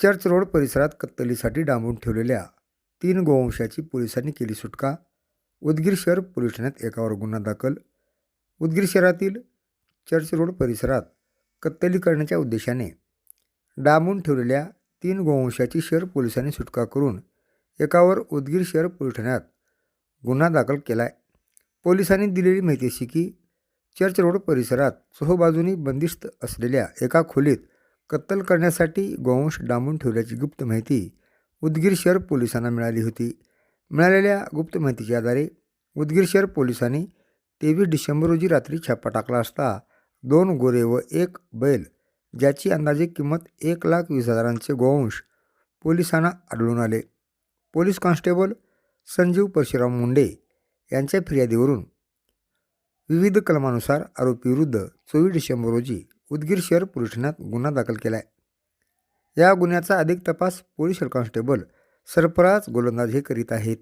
Church road परिसरात कत्तलीसाठी डांबून ठेवलेल्या तीन गोवंशाची पोलिसांनी केली सुटका. उदगीर शहर पोलीस ठाण्यात एकावर गुन्हा दाखल. उदगीर शहरातील चर्च रोड परिसरात कत्तली करण्याच्या उद्देशाने डांबून ठेवलेल्या तीन गोवंशाची शहर पोलिसांनी सुटका करून एकावर उदगीर शहर पोलीस ठाण्यात गुन्हा दाखल केला आहे पोलिसांनी दिलेली माहिती अशी की चर्च रोड परिसरात चोहोबाजूनी बंदिस्त असलेल्या एका खोलीत कत्तल करण्यासाठी गोवंश डांबून ठेवल्याची गुप्त माहिती उदगीर शहर पोलिसांना मिळाली होती. मिळालेल्या गुप्त माहितीच्या आधारे उदगीर शहर पोलिसांनी तेवीस डिसेंबर रोजी रात्री छापा टाकला असता दोन गोरे व एक बैल ज्याची अंदाजे किंमत एक लाख वीस हजारांचे गोवंश पोलिसांना आढळून आले. पोलीस कॉन्स्टेबल संजीव परशुराम मुंडे यांच्या फिर्यादीवरून विविध कलमानुसार आरोपीविरुद्ध चोवीस डिसेंबर रोजी उदगीर शहर पोलीस ठाण्यात गुन्हा दाखल केला आहे या गुन्ह्याचा अधिक तपास पोलीस हेड कॉन्स्टेबल सरफराज गोलंदाज हे करीत आहेत.